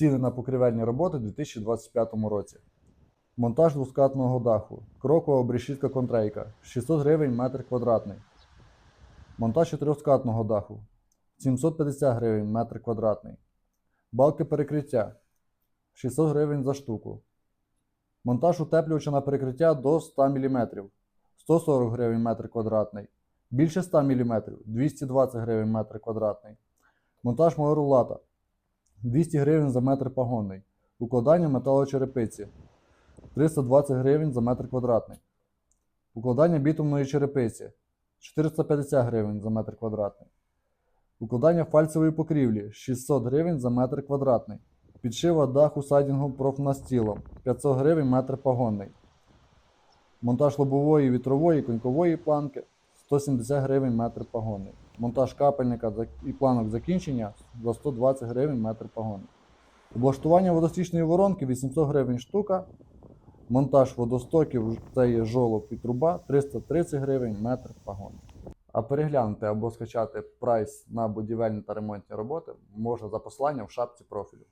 Ціни на покривельні роботи у 2025 році. Монтаж двоскатного даху. Крокова обрешітка контрейка 600 гривень метр квадратний. Монтаж чотирьохскатного даху 750 гривень метр квадратний. Балки перекриття 600 гривень за штуку. Монтаж утеплювача на перекриття до 100 мм 140 гривень метр квадратний. Більше 100 мм 220 гривень метр квадратний. Монтаж моерулата 200 гривень за метр погонний. Укладання металочерепиці 320 гривень за метр квадратний. Укладання бітумної черепиці 450 гривень за метр квадратний. Укладання фальцевої покрівлі 600 гривень за метр квадратний. Підшива даху сайдінгом профнастілом 500 гривень метр погонний. Монтаж лобової, вітрової, конькової планки 170 гривень метр погонний. Монтаж капельника і планок закінчення за 120 гривень метр погонний. Облаштування водостічної воронки 800 гривень штука. Монтаж водостоків це є жолоб і труба 330 гривень метр погонний. А переглянути або скачати прайс на будівельні та ремонтні роботи можна за посиланням в шапці профілю.